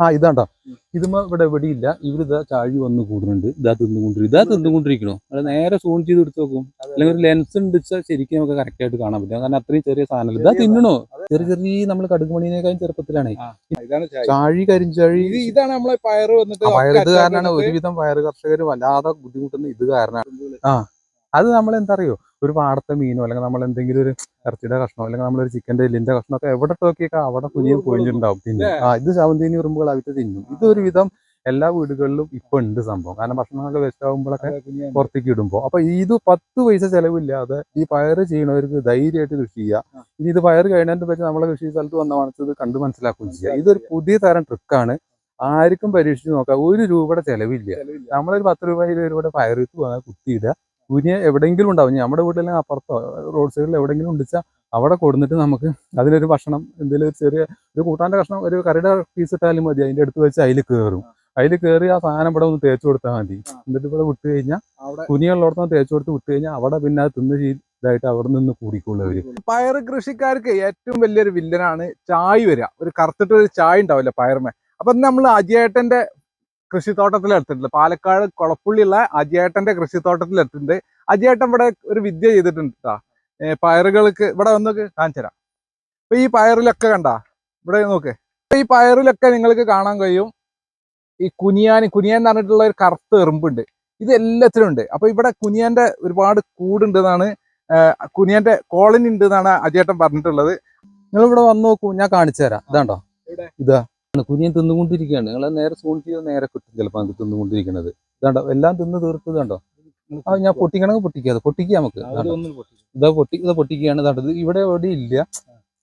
ആ ഇതാണ്ടോ. ഇതുമ്മ ഇവിടെ എവിടെയില്ല ഇല്ല ഇവരിതാ ചാഴി വന്ന് കൂടുന്നുണ്ട്. ഇതാ തിന്നുകൊണ്ടിരിക്കും ഇതാ തിന്നുകൊണ്ടിരിക്കണോ അത് നേരെ സൂൺ ചെയ്ത് എടുത്ത് നോക്കും. അല്ലെങ്കിൽ ഒരു ലെൻസ് ഉണ്ടിച്ചാൽ ശരിക്കും നമുക്ക് കറക്റ്റ് ആയിട്ട് കാണാൻ പറ്റും. കാരണം അത്രയും ചെറിയ സാധനം ഇതാ തിന്നണോ. ചെറിയ ചെറിയ നമ്മൾ കടുകുമണിനേക്കാളും ചെറുപ്പത്തിലാണ്. ചാഴി. കരിഞ്ചാഴി. ഇത് ഇതാണ് നമ്മളെ പയറ് വന്നിട്ട് പയർ ഇത് കാരണമാണ് ഒരുവിധം പയർ കർഷകർ വല്ലാതെ ബുദ്ധിമുട്ടുന്ന ഇത് കാരണമാണ്. ആ. അത് നമ്മൾ എന്താ അറിയോ ഒരു പാടത്തെ മീനോ അല്ലെങ്കിൽ നമ്മൾ എന്തെങ്കിലും ഒരു ഇറച്ചിയുടെ കഷ്ണോ അല്ലെങ്കിൽ നമ്മളൊരു ചിക്കന്റെ എല്ലിന്റെ കഷ്ണോ ഒക്കെ എവിടെ നോക്കിയൊക്കെ അവിടെ പുതിയ പൊഴിഞ്ഞിട്ടുണ്ടാവും പിന്നെ ആ ഇത് ശവന്തീനി ഉറുമ്പുകൾ ആയിട്ട് തിന്നും. ഇത് ഒരുവിധം എല്ലാ വീടുകളിലും ഇപ്പൊ ഉണ്ട് സംഭവം. കാരണം ഭക്ഷണമൊക്കെ കുഞ്ഞാണ്. പുറത്തേക്ക് ഇടുമ്പോൾ അപ്പൊ ഇത് പത്ത് പൈസ ചെലവില്ലാതെ ഈ പയറ് ചെയ്യണവർക്ക് ധൈര്യമായിട്ട് കൃഷി ചെയ്യാം. ഇനി ഇത് പയറ് കഴിഞ്ഞതിന്റെ പറ്റി നമ്മളെ കൃഷി സ്ഥലത്ത് വന്ന മണച്ചത് കണ്ട് മനസ്സിലാക്കുകയും ചെയ്യാം. ഇതൊരു പുതിയ തരം ട്രിക്കാണ്. ആർക്കും പരീക്ഷിച്ച് നോക്കാം. ഒരു രൂപയുടെ ചെലവില്ല. നമ്മളൊരു പത്ത് രൂപ ഇരുപത് രൂപയുടെ പയറിത്ത് വാങ്ങാൻ കുത്തിയിടുക. കുഞ്ഞ് എവിടെയെങ്കിലും ഉണ്ടാവും. നമ്മുടെ വീട്ടിലെ അപ്പുറത്തോ റോഡ് സൈഡിൽ എവിടെയെങ്കിലും ഉണ്ടിച്ചാൽ അവിടെ കൊടുന്നിട്ട് നമുക്ക് അതിലൊരു ഭക്ഷണം എന്തെങ്കിലും ഒരു ചെറിയ ഒരു കൂട്ടാന്റെ കഷ്ണം ഒരു കറിയുടെ പീസ് ഇട്ടാലും മതി. അതിന്റെ അടുത്ത് വെച്ച് അതിൽ കയറും അതിൽ കയറി ആ സാധനം ഇവിടെ ഒന്ന് തേച്ച് കൊടുത്താൽ മതി. എന്നിട്ട് ഇവിടെ വിട്ട് കഴിഞ്ഞാൽ അവിടെ കുനിയുള്ളിടത്തോളം തേച്ച് കൊടുത്ത് വിട്ട് കഴിഞ്ഞാൽ അവിടെ പിന്നെ അത് തിന്ന് ഇതായിട്ട് അവിടെ നിന്ന് കൂടിക്കുള്ളവർ പയർ കൃഷിക്കാർക്ക് ഏറ്റവും വലിയൊരു വില്ലനാണ് ചായ് വരിക. ഒരു കറുത്തിട്ട് ഒരു ചായ ഉണ്ടാവില്ല പയറുമേ? അപ്പൊ നമ്മൾ അജയേട്ടന്റെ കൃഷിത്തോട്ടത്തിൽ എടുത്തിട്ടുണ്ട് പാലക്കാട് കുളപ്പുള്ളിയുള്ള അജയേട്ടന്റെ കൃഷിത്തോട്ടത്തിൽ എടുത്തിട്ടുണ്ട് അജയേട്ടൻ ഇവിടെ ഒരു വിദ്യ ചെയ്തിട്ടുണ്ട് കേട്ടോ പയറുകൾക്ക് ഇവിടെ വന്നൊക്കെ കാണിച്ചു തരാം. ഇപ്പൊ ഈ പയറിലൊക്കെ കണ്ട? ഇവിടെ നോക്ക്. അപ്പൊ ഈ പയറിലൊക്കെ നിങ്ങൾക്ക് കാണാൻ കഴിയും. ഈ കുനിയാൻ കുനിയാൻ എന്ന് പറഞ്ഞിട്ടുള്ള ഒരു കറുത്ത എറുമ്പുണ്ട്. ഇത് എല്ലാത്തിലും ഉണ്ട്. അപ്പൊ ഇവിടെ കുനിയാന്റെ ഒരുപാട് കൂടുണ്ട് എന്നാണ് കുനിയാന്റെ കോളനി ഉണ്ട് എന്നാണ് അജയേട്ടൻ പറഞ്ഞിട്ടുള്ളത്. നിങ്ങൾ ഇവിടെ വന്ന് നോക്കൂ ഞാൻ കാണിച്ചു തരാം. ഇതാണ്ടോ? ഇതാ. കുനിയൻ തിന്നുകൊണ്ടിരിക്കുകയാണ്. നിങ്ങൾ നേരെ സൂൺ ചെയ്ത് നേരെ കിട്ടും ചിലപ്പോൾ നമുക്ക് തിന്നുകൊണ്ടിരിക്കുന്നത് ഇതാണ്ടോ? എല്ലാം തിന്ന് തീർത്തത് കണ്ടോ? ആ ഞാൻ പൊട്ടിക്കണമെങ്കിൽ പൊട്ടിക്കാതെ. പൊട്ടിക്കുക നമുക്ക്. ഇതാ പൊട്ടി ഇതാ പൊട്ടിക്കുകയാണ്. ഇതാണ്ടത് ഇവിടെ എവിടെ ഇല്ല.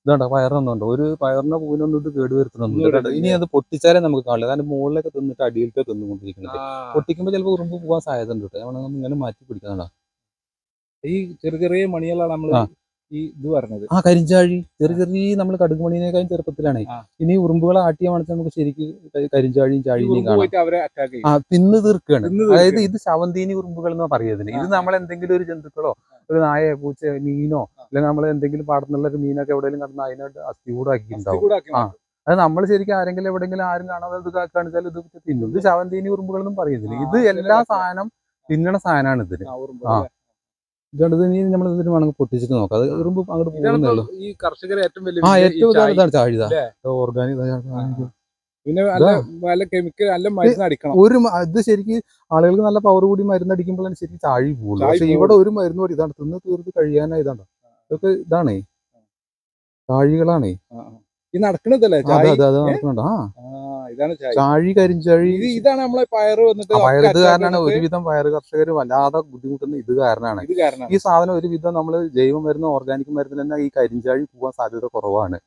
ഇതാണ്ടോ? പയറൊന്നുണ്ടോ? ഒരു പയറിന്റെ പൂവിനൊന്നും ഇത് കേട് ഇനി അത് പൊട്ടിച്ചാലേ നമുക്ക് കാണില്ല അതിന്റെ മുകളിലൊക്കെ തിന്നിട്ട് അടിയിലൊക്കെ തിന്നുകൊണ്ടിരിക്കുന്നത് പൊട്ടിക്കുമ്പോൾ ചിലപ്പോൾ ഉറുമ്പ് പോകാൻ സാധ്യത ഉണ്ട് കേട്ടോ ഇങ്ങനെ മാറ്റി പിടിക്കാനാണ് ഈ ചെറിയ ചെറിയ മണികളാണ് നമ്മൾ. ഈ ഇത് പറഞ്ഞത് ആ കരിഞ്ചാഴി. ചെറിയ ചെറിയ നമ്മൾ കടുകുമണിനേക്കാളും ചെറുപ്പത്തിലാണ്. ഇനി ഉറുമ്പുകളെ ആട്ടിയ മണിച്ച് നമുക്ക് ശരിക്ക് കരിഞ്ചാഴിയും ചാഴിയും കാണാം. ആ തിന്ന് തീർക്കുകയാണ് അതായത് ഇത് ശവന്തീനി ഉറുമ്പുകൾ എന്ന് പറയുന്നതിന് ഇത്. നമ്മൾ എന്തെങ്കിലും ഒരു ജന്തുക്കളോ ഒരു നായ പൂച്ച മീനോ അല്ലെങ്കിൽ നമ്മൾ എന്തെങ്കിലും പാടത്തുള്ള ഒരു മീനൊക്കെ എവിടെയെങ്കിലും കടന്ന് അതിനോട് അസ്ഥി കൂടാക്കി ആ. അത് നമ്മൾ ശരിക്കും ആരെങ്കിലും എവിടെയെങ്കിലും ആരും കാണാതെ ഇത് കാണിച്ചാൽ ഇത് തിന്നും. ഇത് ശവന്തീനി ഉറുമ്പുകൾ എന്നും പറയുന്നില്ല ഇത് എല്ലാ സാധനം തിന്നണ സാധനമാണ് ഇതിന്. ആ? ഇതുകൊണ്ട് ഇനി നമ്മൾ ഇതിന് വേണമെങ്കിൽ പൊട്ടിച്ചിട്ട് നോക്കാം. അത് ഉറുമ്പ് അങ്ങോട്ട് ഇതാണ് പോകുന്നേ ഉള്ളൂ. ഇപ്പൊ ഈ കർഷകരെ ഏറ്റവും വലിയ ആ ഏറ്റവും ഇതാണ് ചാഴിത ഓർഗാനിക് പിന്നെ നല്ല നല്ല കെമിക്കൽ നല്ല മരുന്ന് അടിക്കണം. ഒരു ഇത് ശരിക്കും ആളുകൾക്ക് നല്ല പവർ കൂടി മരുന്ന് അടിക്കുമ്പോഴാണ് ശരിക്കും ചാഴി പോകുള്ളൂ. പക്ഷെ ഇവിടെ ഒരു മരുന്ന് കൂടി ഇതാണ് തിന്ന് തീർത്ത് കഴിയാനാ ഇതാണ്. ഇതൊക്കെ ഇതാണേ. ചാഴികളാണേ. ആ. ഈ നടക്കണതല്ലേ? നടക്കുന്നുണ്ട്. ആ. ഇതാണ് ചാഴി കരിഞ്ചാഴി. ഇതാണ് നമ്മളെ പയറ് വന്നിട്ട് പയർ ഇത് കാരണമാണ് ഒരുവിധം പയർ കർഷകർ വല്ലാതെ ബുദ്ധിമുട്ടുന്ന ഇത് കാരണമാണ്. ഈ സാധനം ഒരുവിധം നമ്മൾ ജൈവ മരുന്ന് ഓർഗാനിക് മരുന്നിൽ തന്നെ ഈ കരിഞ്ചാഴി പോകാൻ സാധ്യത കുറവാണ്.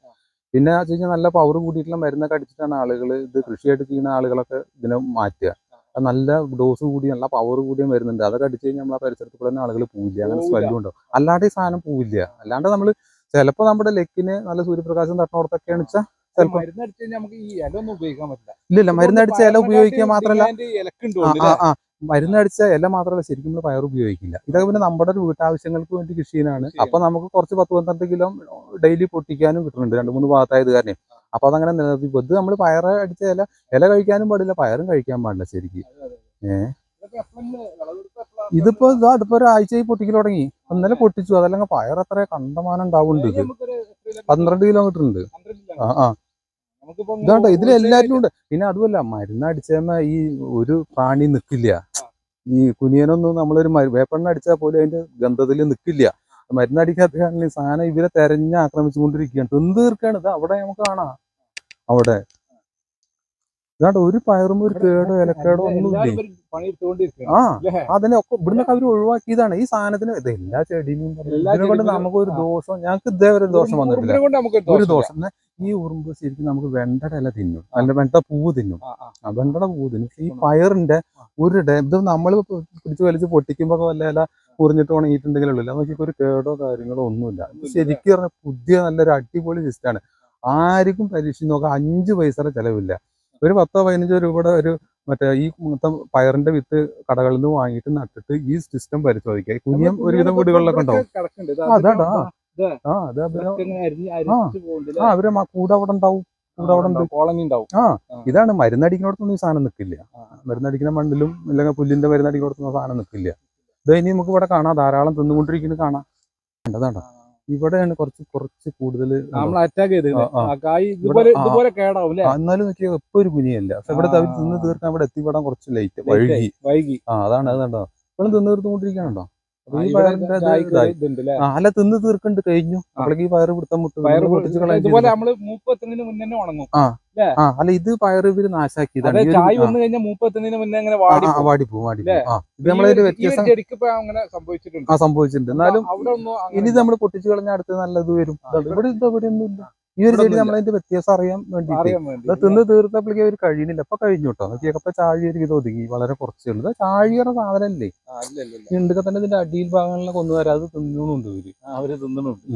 പിന്നെ വെച്ച് കഴിഞ്ഞാൽ നല്ല പവർ കൂടിയിട്ടുള്ള മരുന്നൊക്കെ അടിച്ചിട്ടാണ് ആളുകൾ ഇത് കൃഷിയായിട്ട് ചെയ്യുന്ന ആളുകളൊക്കെ ഇതിനെ മാറ്റുക. നല്ല ഡോസ് കൂടി നല്ല പവർ കൂടിയ മരുന്നുണ്ട്. അതൊക്കെ അടിച്ചു കഴിഞ്ഞാൽ നമ്മളെ പരിസരത്ത് കൂടെ തന്നെ ആളുകൾ പോവില്ല. അങ്ങനെ സ്വല്ലുണ്ടോ സ്മെല്ലും ഉണ്ടാവും. അല്ലാണ്ട് ഈ സാധനം പോവില്ല. അല്ലാണ്ട് നമ്മൾ ചിലപ്പോൾ നമ്മുടെ ലെക്കിന് നല്ല സൂര്യപ്രകാശം തട്ടണോടത്തൊക്കെയാണ് വെച്ചാൽ ചിലപ്പോൾ ഇല്ല ഈ ഇല ഉപയോഗിക്കുക മാത്രമല്ല ഇലക്കുണ്ട് ആ ആ ആ. മരുന്ന് അടിച്ച ഇല മാത്രമല്ല ശരിക്കും നമ്മൾ പയർ ഉപയോഗിക്കില്ല. ഇതൊക്കെ പിന്നെ നമ്മുടെ വീട്ടാവശ്യങ്ങൾക്ക് വേണ്ടി കൃഷി ചെയ്യുന്നതാണ് കൃഷി അപ്പൊ നമുക്ക് കുറച്ച് പത്ത് പന്ത്രണ്ട് കിലോ ഡെയിലി പൊട്ടിക്കാനും കിട്ടുന്നുണ്ട്. രണ്ട് മൂന്ന് ഭാഗത്തായത് കാരണം. അപ്പൊ അതങ്ങനെ നിലനിർത്തി. ഇത് നമ്മൾ പയർ അടിച്ച ഇല ഇല കഴിക്കാനും പാടില്ല പയറും കഴിക്കാൻ പാടില്ല ശരിക്കും. ഇതിപ്പോ ഇതാ ഇതിപ്പോ ഒരാഴ്ചയായി പൊട്ടിക്കൽ തുടങ്ങി. ഇന്നലെ പൊട്ടിച്ചു. അതല്ലെങ്കിൽ പയർ അത്ര കണ്ടമാനം ഉണ്ടാവുന്നുണ്ട് പന്ത്രണ്ട് കിലോമീറ്റർ ഉണ്ട്. ആ ആ. ഇതാണ്ട ഇതിൽ എല്ലാറ്റിലും ഉണ്ട്. പിന്നെ അതുമല്ല മരുന്ന് ഈ ഒരു പ്രാണി നിക്കില്ല. ഈ കുനിയനൊന്നും നമ്മളൊരു വേപ്പെണ്ണ അടിച്ചാൽ പോലും അതിന്റെ ഗന്ധത്തിൽ നിക്കില്ല. മരുന്ന് അടിക്കാത്ത കാരണം സാധനം ഇവരെ തെരഞ്ഞ് ആക്രമിച്ചുകൊണ്ടിരിക്കുകയാണ്. തിന്ന് തീർക്കാണ്? ഇത് അവിടെ നമുക്ക് കാണാം. അവിടെ. ഇതാണ്ട് ഒരു പയറും ഒരു കേടോ ഇലക്കേടോ ഒന്നും ഇല്ല? ആ അതിനെ ഒക്കെ ഇവിടുന്നൊക്കെ അവർ ഒഴിവാക്കിയതാണ്. ഈ സാധനത്തിന് ഇത് എല്ലാ ചെടിയും കൊണ്ട് നമുക്ക് ഒരു. ദോഷം ഞങ്ങൾക്ക് ഇതേവരെ ഒരു ദോഷം വന്നിട്ടില്ല. ഒരു ദോഷം. ഈ ഉറുമ്പ് ശരിക്കും നമുക്ക് വെണ്ടയുടെ ഇല തിന്നും. അല്ല വെണ്ട പൂവ് തിന്നും. ആ, വെണ്ടട വെണ്ടയുടെ പൂവ് തിന്നും ഈ പയറിന്റെ ഒരു ഇത് നമ്മൾ പിടിച്ച് വലിച്ച് പൊട്ടിക്കുമ്പോ വല്ല ഇല കുറിഞ്ഞിട്ട് ഉണങ്ങിയിട്ടുണ്ടെങ്കിലേ ഇല്ല നമുക്ക് ഒരു കേടോ കാര്യങ്ങളോ ഒന്നുമില്ല. ശരിക്കും പറഞ്ഞാൽ പുതിയ നല്ലൊരു അടിപൊളി സിസ്റ്റാണ് ആർക്കും പരീക്ഷിച്ച് നോക്കാം അഞ്ച് പൈസയുടെ ചെലവില്ല. ഒരു പത്തോ പതിനഞ്ചോ രൂപയുടെ ഒരു മറ്റേ ഈ മൊത്തം പയറിന്റെ വിത്ത് കടകളിൽ നിന്ന് വാങ്ങിയിട്ട് നട്ടിട്ട് ഈ സിസ്റ്റം പരിശോധിക്കുക. കുഞ്ഞും ഒരുവിധം വീടുകളിലൊക്കെ ഉണ്ടാവും. ആ, അതാടാ. ആ. അത് അവർ ആ. അവരെ മ- കൂടെ അവിടെ ഉണ്ടാവും. ആ ഇതാണ് മരുന്നടിക്കുന്നിടത്തൊന്നും ഈ സാധനം നിൽക്കില്ല. മരുന്നടിക്കുന്ന മണ്ണിലും അല്ലെങ്കിൽ പുല്ലിന്റെ മരുന്നടിക്കുന്നിടത്തൊന്നും സാധനം നിൽക്കില്ല ഇത് ഇനി നമുക്ക് ഇവിടെ കാണാം. ധാരാളം തിന്നുകൊണ്ടിരിക്കുന്നത് കാണാം. കണ്ടതാണ്ടോ ഇവിടെയാണ് കുറച്ച് കുറച്ച് കൂടുതൽ നമ്മൾ അറ്റാക്ക് ചെയ്ത് ഇതുപോലെ കേടാവും എന്നാലും നോക്കിയാൽ എപ്പോ ഒരു കുനിയല്ല. പക്ഷെ ഇവിടെ അവർ തിന്ന് തീർക്കാൻ ഇവിടെ എത്തിപ്പെടാൻ കുറച്ച് ലൈറ്റ് വൈകി. വൈകി. ആ അതാണ് അതാണ്ടോ ഇവിടെ തിന്ന് തീർത്തുകൊണ്ടിരിക്കണോ അപ്പൊ ഈ പയറിന്റെ അല്ല തിന്ന് തീർക്കണ്ട് കഴിഞ്ഞു. അപ്പോഴേക്ക് ഈ പയറ് പിടുത്തം മുട്ട് ഇതുപോലെ. നമ്മൾ മുന്നേ ഉണങ്ങും. അല്ല? ഇത് പയറ് ഇവർ നാശാക്കിയതാണ്. ചായ വന്നു കഴിഞ്ഞാൽ മുന്നേ അങ്ങനെ വാടി ആ, വാടി ഇത് നമ്മളൊരു വ്യത്യാസം അങ്ങനെ സംഭവിച്ചിട്ടുണ്ട്. ആ സംഭവിച്ചിട്ടുണ്ട്. എന്നാലും ഇനി നമ്മൾ പൊട്ടിച്ചു കളഞ്ഞ അടുത്ത് നല്ലത് വരും. ഇവിടെ ഇത് ഇവിടെ ഒന്നും ഇല്ല. ഈ ഒരു ചെടി. നമ്മളതിന്റെ വ്യത്യാസം അറിയാൻ വേണ്ടി തിന്ന് തീർത്തപ്പോഴേക്ക് അവർ കഴിയുന്നില്ല അപ്പൊ കഴിഞ്ഞു കേട്ടോ നോക്കിയപ്പോ ചാഴി ഒരു വിധം ഒതുങ്ങി. വളരെ കുറച്ചേ ഉള്ളൂ. ചാഴിയുടെ സാധനം അല്ലേ ഇണ്ടൊക്കെ ഉണ്ടൊക്കെ തന്നെ ഇതിന്റെ അടിയിൽ ഭാഗങ്ങളിലൊക്കെ ഒന്നു വരാതെ തിന്നുന്നുണ്ട് ഇവർ. അവർ തിന്നണുണ്ട്.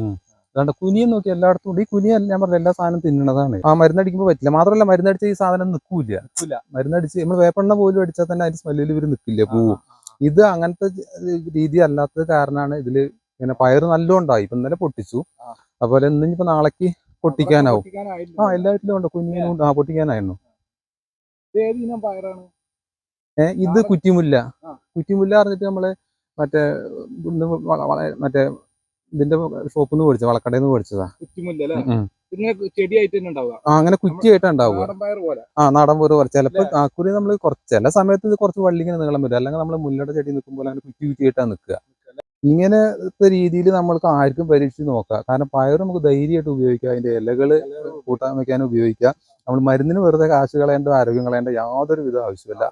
അതുകൊണ്ട് കുനിയം നോക്കി എല്ലായിടത്തും ഉണ്ട്. ഈ കുനിയ ഞാൻ പറഞ്ഞ എല്ലാ സാധനം തിന്നണതാണ്. ആ മരുന്നടിക്കുമ്പോൾ പറ്റില്ല. മാത്രമല്ല മരുന്നടിച്ച ഈ സാധനം നിൽക്കൂല നിക്കൂല. മരുന്നടിച്ച് നമ്മൾ വേപ്പെണ്ണ പോലും അടിച്ചാൽ തന്നെ അതിന്റെ സ്മെല്ലിൽ ഇവർ നിൽക്കില്ല പോവും. ഇത് അങ്ങനത്തെ രീതി അല്ലാത്തത് കാരണമാണ് ഇതിൽ ഇങ്ങനെ പയറ് നല്ല ഉണ്ടായി. ഇപ്പൊ ഇന്നലെ പൊട്ടിച്ചു. അതുപോലെ ഇന്നിപ്പോ നാളേക്ക് പൊട്ടിക്കാനാവും. ആ എല്ലാത്തിലും ഉണ്ട്. കുഞ്ഞിനും ഉണ്ട്. ആ പൊട്ടിക്കാനായിരുന്നു. ഏഹ് ഇത് കുറ്റിമുല്ല. കുറ്റിമുല്ല അറിഞ്ഞിട്ട് നമ്മൾ മറ്റേ മറ്റേ ഇതിന്റെ ഷോപ്പിൽ നിന്ന് മേടിച്ചത്. വളക്കടയിൽ നിന്ന് മേടിച്ചതാ ആ അങ്ങനെ കുറ്റിയായിട്ടാ ഉണ്ടാവുക. നാടൻ പയർ പോലെ. ആ നാടൻ പോര് കുറച്ച് ചിലപ്പോൾ ആക്കുറി നമ്മൾ കുറച്ച് ചില സമയത്ത് ഇത് കുറച്ച് വള്ളിങ്ങനെ നീളം വരും. അല്ലെങ്കിൽ നമ്മൾ മുല്ലയുടെ ചെടി നിൽക്കുമ്പോൾ അങ്ങനെ കുറ്റി കുറ്റിയായിട്ടാണ് നിൽക്കുക. ഇങ്ങനത്തെ രീതിയിൽ നമ്മൾക്ക് ആർക്കും പരീക്ഷിച്ച് നോക്കാം. കാരണം പയർ നമുക്ക് ധൈര്യമായിട്ട് ഉപയോഗിക്കാം. അതിന്റെ ഇലകൾ കൂട്ടാൻ വെക്കാൻ ഉപയോഗിക്കാം. നമ്മൾ മരുന്നിന് വെറുതെ കാശ് കളയേണ്ട ആരോഗ്യം കളയേണ്ട യാതൊരു വിധം ആവശ്യമില്ല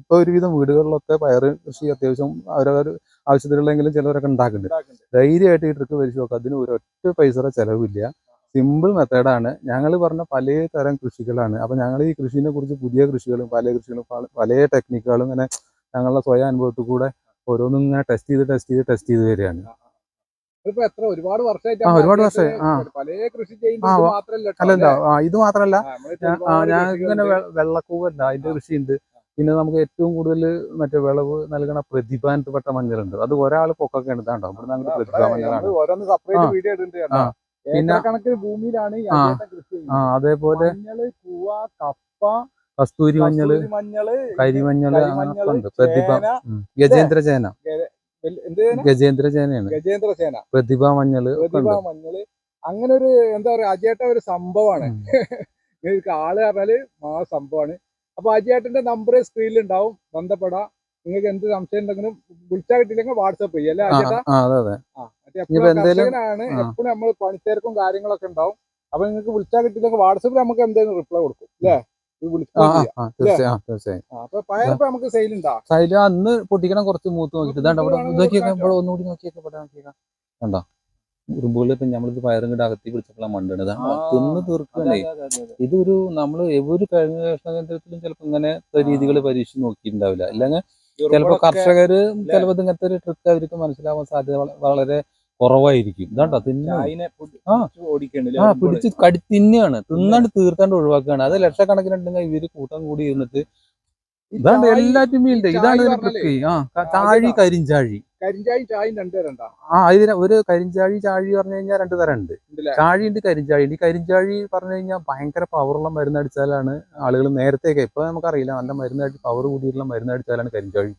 ഇപ്പൊ ഒരുവിധം വീടുകളിലൊക്കെ പയർ കൃഷി അത്യാവശ്യം അവരവർ ആവശ്യത്തിലുള്ളെങ്കിലും ചിലവരൊക്കെ ഉണ്ടാക്കുന്നുണ്ട്. ധൈര്യമായിട്ട് ഈ ട്രിക്ക് പരിശോധിച്ച് നോക്കാം. അതിന് ഒരൊറ്റ പൈസയുടെ ചെലവില്ല. സിമ്പിൾ മെത്തേഡാണ് ഞങ്ങൾ പറഞ്ഞ പല തരം കൃഷികളാണ്. അപ്പൊ ഞങ്ങൾ ഈ കൃഷിനെ കുറിച്ച് പുതിയ കൃഷികളും പല കൃഷികളും പല ടെക്നിക്കുകളും ഇങ്ങനെ ഞങ്ങളുടെ സ്വയം അനുഭവത്തിൽ കൂടെ ഓരോന്നും ഇങ്ങനെ ടെസ്റ്റ് ചെയ്ത് ടെസ്റ്റ് ചെയ്ത് ടെസ്റ്റ് ചെയ്ത് വരികയാണ്. എത്ര? ഒരുപാട് വർഷമായിട്ട് ആ, ഒരുപാട് വർഷമായി. ആ. ഇത് മാത്രല്ല കേട്ടോ, അല്ലല്ല ആ, ഇത് മാത്രല്ല. ഞാൻ-. ഇങ്ങനെ വെള്ളക്കൂവല്ല അതിന്റെ കൃഷിയുണ്ട്. പിന്നെ നമുക്ക് ഏറ്റവും കൂടുതൽ മറ്റേ വിളവ് നൽകണ പ്രതിഭാനത്തിൽപ്പെട്ട മഞ്ഞളുണ്ട്. അത് ഒരാൾ പൊക്കൊക്കെ എടുത്താണ്ടോ? ഇവിടെ അങ്ങോട്ട് പ്രതിഭാ മഞ്ഞളാണ്. പിന്നെ- കണക്കിന് ഭൂമിയിലാണ് ആ. അതേപോലെ കപ്പ കസ്തൂരി മഞ്ഞൾ മഞ്ഞൾ കരിമഞ്ഞൾ ഉണ്ട്. പ്രതിഭ ഗജേന്ദ്ര ചേന? ഗജേന്ദ്ര ചേനയാണ്. ഗജേന്ദ്ര ചേന. പ്രതിഭ മഞ്ഞൾ പ്രതിഭ മഞ്ഞൾ. അങ്ങനെ ഒരു എന്താ പറയാ അജേട്ട ഒരു സംഭവമാണ്. ആൾ പറഞ്ഞാൽ ആ സംഭവമാണ്. അപ്പൊ അജയേട്ടന്റെ നമ്പർ സ്ക്രീനിൽ ഉണ്ടാവും ബന്ധപ്പെടാം. നിങ്ങൾക്ക് എന്ത് സംശയം ഉണ്ടെങ്കിലും വിളിച്ചാൽ കിട്ടിയില്ലെങ്കിൽ വാട്സപ്പ് ചെയ്യും. അല്ലേ ഇനിയിപ്പോ എപ്പോഴും. നമ്മൾ പണിത്തേർക്കും കാര്യങ്ങളൊക്കെ ഉണ്ടാവും. അപ്പൊ നിങ്ങൾക്ക് വിളിച്ചാൽ കിട്ടിയില്ലെങ്കിൽ വാട്സപ്പിൽ നമുക്ക് എന്തെങ്കിലും റിപ്ലൈ കൊടുക്കും. അല്ലേ? അന്ന് പൊട്ടിക്കണം കുറച്ച് മൂത്ത് നോക്കിട്ട് ഇതാണ്ട് അവിടെ മൂത്ത് ഇതൊക്കെയൊക്കെ കാണാൻ ഇവിടെ ഒന്നുകൂടി നോക്കിയൊക്കെ ഇവിടെ നോക്കിയേക്കാം. കണ്ടോ? ഉറുമ്പുകൾ ഇപ്പൊ നമ്മളിത് പയറും കൂടെ അകത്തി പിടിച്ചപ്പോഴാണ് മണ്ടണത് തിന്ന് തീർക്കണേ ഇതൊരു നമ്മൾ ഒരു കഴിഞ്ഞ ഗവേഷണ കേന്ദ്രത്തിലും ചിലപ്പോ ഇങ്ങനത്തെ രീതികൾ പരീക്ഷിച്ച് നോക്കിയിട്ടുണ്ടാവില്ല. അല്ലെങ്കിൽ ചിലപ്പോ കർഷകര് ചിലപ്പോ ഇങ്ങനത്തെ ഒരു ട്രിക്ക് അവർക്ക് മനസ്സിലാവാൻ സാധ്യത വളരെ കുറവായിരിക്കും. ഇതാണ്ടോ തിന്ന ആ. പിടിച്ച് കടി തിന്നെയാണ് തിന്നാണ്ട് തീർത്താണ്ട് ഒഴിവാക്കുകയാണ് അത് ലക്ഷക്കണക്കിനുണ്ടെങ്കിൽ ഇവർ കൂട്ടം കൂടി ഇരുന്നിട്ട് ഇതാണ്ട് എല്ലാറ്റും ഈ ഇതാണ് ഒരു ട്രിക്ക് ആ ചാഴി കരിഞ്ചാഴി. കരിഞ്ചാഴി ചായയും രണ്ടുപേരുണ്ടാ ആ ഇതിന് ഒരു കരിഞ്ചാഴി ചാഴി പറഞ്ഞു കഴിഞ്ഞാൽ രണ്ട് തരം ഉണ്ട്? ചാഴി ഉണ്ട് കരിഞ്ചാഴി ഉണ്ട്. ഈ കരിഞ്ചാഴി പറഞ്ഞു കഴിഞ്ഞാൽ ഭയങ്കര പവറുള്ള മരുന്ന് അടിച്ചാലാണ് ആളുകൾ നേരത്തെയൊക്കെ ഇപ്പൊ നമുക്കറിയില്ല നല്ല മരുന്ന് പവർ കൂടിയിട്ടുള്ള മരുന്നടിച്ചാലാണ് കരിഞ്ചാഴി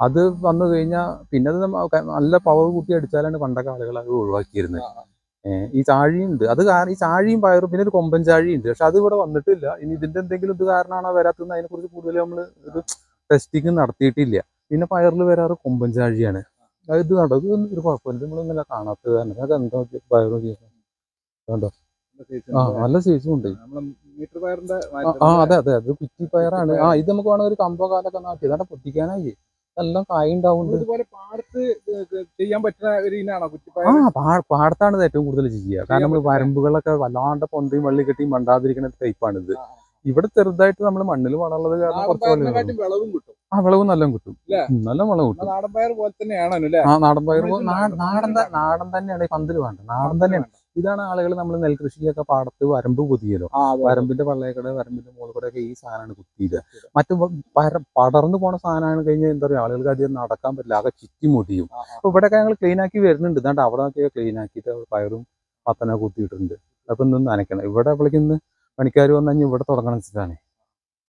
അത് വന്നു കഴിഞ്ഞാൽ പിന്നെ അത് നല്ല പവർ കൂട്ടി അടിച്ചാലാണ് പണ്ടൊക്കെ ആളുകൾ അത് ഒഴിവാക്കിയിരുന്നത് ഈ ചാഴിയുണ്ട്. അത് കാരണം ഈ ചാഴിയും പയറും പിന്നെ ഒരു കൊമ്പൻ ചാഴിയുണ്ട്. പക്ഷെ അത് ഇവിടെ വന്നിട്ടില്ല. ഇനി ഇതിന്റെ എന്തെങ്കിലും ഇത് കാരണമാണോ വരാത്തതെന്ന് അതിനെ കുറിച്ച് കൂടുതൽ നമ്മൾ ഇത് ടെസ്റ്റിംഗ് നടത്തിയിട്ടില്ല. പിന്നെ പയറിൽ വരാറ് കൊമ്പൻ ചാഴിയാണ്. ഇത് കണ്ടോ? ഇത് ഒരു കുഴപ്പമില്ല. നമ്മളിങ്ങനെ കാണാത്തത് കാരണം അത് എന്താ പയറും കേട്ടോ ആ. നല്ല സൈസും ഉണ്ട് ആ അതെ അതെ. അത് കുറ്റി പയറാണ്. ആ ഇത് നമുക്ക് വേണമെങ്കിൽ ഒരു കമ്പോ കാലൊക്കെ നാട്ടി അതാണ് പൊട്ടിക്കാനായി. എല്ലാം കായുണ്ടാവുന്നുണ്ട്. ഇതുപോലെ പാടത്ത് ചെയ്യാൻ പറ്റുന്ന ഒരു ഇനാണോ ആ പാടത്താണ് ഏറ്റവും കൂടുതൽ ചെയ്യുക. കാരണം നമ്മൾ വരമ്പുകളൊക്കെ വല്ലാണ്ട് പൊന്തയും വള്ളി കെട്ടിയും മണ്ടാതിരിക്കുന്ന ടൈപ്പാണിത് ഇത് ഇവിടെ ചെറുതായിട്ട് നമ്മൾ മണ്ണിൽ വളമുള്ളത് കാരണം കുറച്ച് വിളവും കിട്ടും. ആ വിളവ് നല്ല കിട്ടും? നല്ല വിളവ് കിട്ടും. നാടൻ പയർ പോലെ തന്നെയാണ് ആ നാടൻ പയർ നാടൻ- നാടൻ തന്നെയാണ് ഈ പന്തൽ വേണ്ട നാടൻ തന്നെയാണ്. ഇതാണ് ആളുകൾ നമ്മൾ നെൽകൃഷിയൊക്കെ പാടത്ത് വരമ്പ് കുതിയല്ലോ ആ, വരമ്പിന്റെ പള്ളയക്കട വരമ്പിന്റെ മുകളിൽ കൂടെ ഒക്കെ ഈ സാധനമാണ് കുത്തിയത് മറ്റു പടർന്നു പോണ സാധനമാണ് കഴിഞ്ഞാൽ എന്താ പറയുക ആളുകൾക്ക് അധികം നടക്കാൻ പറ്റില്ല ആകെ ചുറ്റി മുടിയും. ആ, ആ. അപ്പൊ ഇവിടെയൊക്കെ ഞങ്ങൾ ക്ലീൻ ആക്കി വരുന്നുണ്ട്. ഇതാണ്ട് അവിടെ നോക്കിയൊക്കെ ക്ലീൻ ആക്കിയിട്ട് പയറും പത്തന കുത്തിയിട്ടുണ്ട് അപ്പൊ ഇന്നും നനയ്ക്കണം. ഇവിടെ അപ്പോഴേക്കും പണിക്കാർ വന്നു കഴിഞ്ഞാൽ ഇവിടെ തുടങ്ങണം വെച്ചിട്ടാണ്